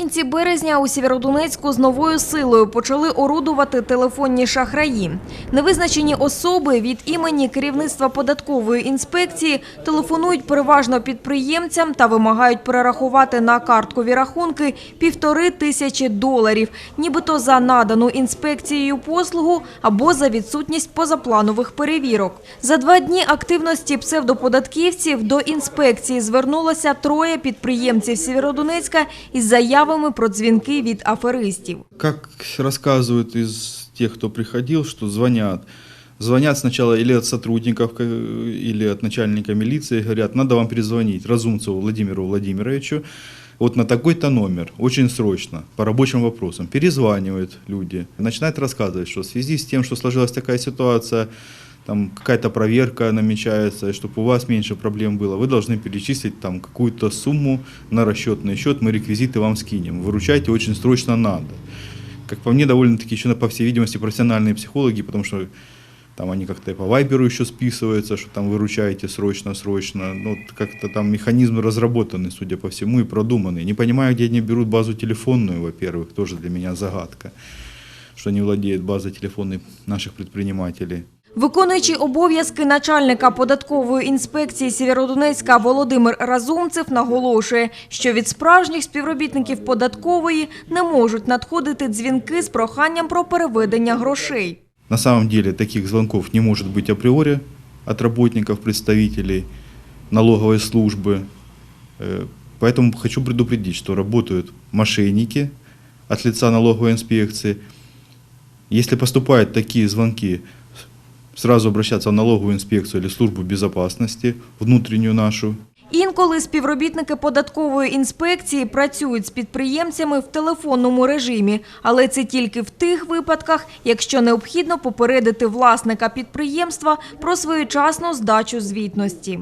Наприкінці березня у Сєвєродонецьку з новою силою почали орудувати телефонні шахраї. Невизначені особи від імені керівництва податкової інспекції телефонують переважно підприємцям та вимагають перерахувати на карткові рахунки півтори тисячі доларів, нібито за надану інспекцією послугу або за відсутність позапланових перевірок. За два дні активності псевдоподатківців до інспекції звернулося троє підприємців Сєвєродонецька із заявами про дзвінки від аферистів. Как рассказывают из тех, кто приходил, что звонят. Звонят сначала или от сотрудников, ка- или от начальника милиции, говорят, надо вам перезвонить Разумцеву Владимиру Владимировичу, вот на такой-то номер, очень срочно, по рабочим вопросам. Перезванивают люди, начинают рассказывать, что в связи с тем, что сложилась такая ситуация, там какая-то проверка намечается, чтобы у вас меньше проблем было, вы должны перечислить там какую-то сумму на расчетный счет, мы реквизиты вам скинем. Выручайте очень срочно надо. Как по мне, довольно-таки еще, по всей видимости, профессиональные психологи, потому что там они как-то и по вайберу еще списываются, что там выручаете срочно-срочно. Ну, как-то там механизмы разработаны, судя по всему, и продуманы. Не понимаю, где они берут базу телефонную, во-первых, тоже для меня загадка, что не владеет базой телефонной наших предпринимателей. Виконуючий обов'язки начальника податкової інспекції Сєвєродонецька Володимир Разумцев наголошує, що від справжніх співробітників податкової не можуть надходити дзвінки з проханням про переведення грошей. На самом деле таких звонков не может быть априори от работников, представителей налоговой службы. Э, Поэтому хочу предупредить, что работают мошенники от лица налоговой инспекции. Если поступают такие звонки, сразу обращаться в налоговую инспекцию или службу безопасности, внутреннюю нашу, Інколи співробітники податкової інспекції працюють з підприємцями в телефонному режимі, але це тільки в тих випадках, якщо необхідно попередити власника підприємства про своєчасну здачу звітності.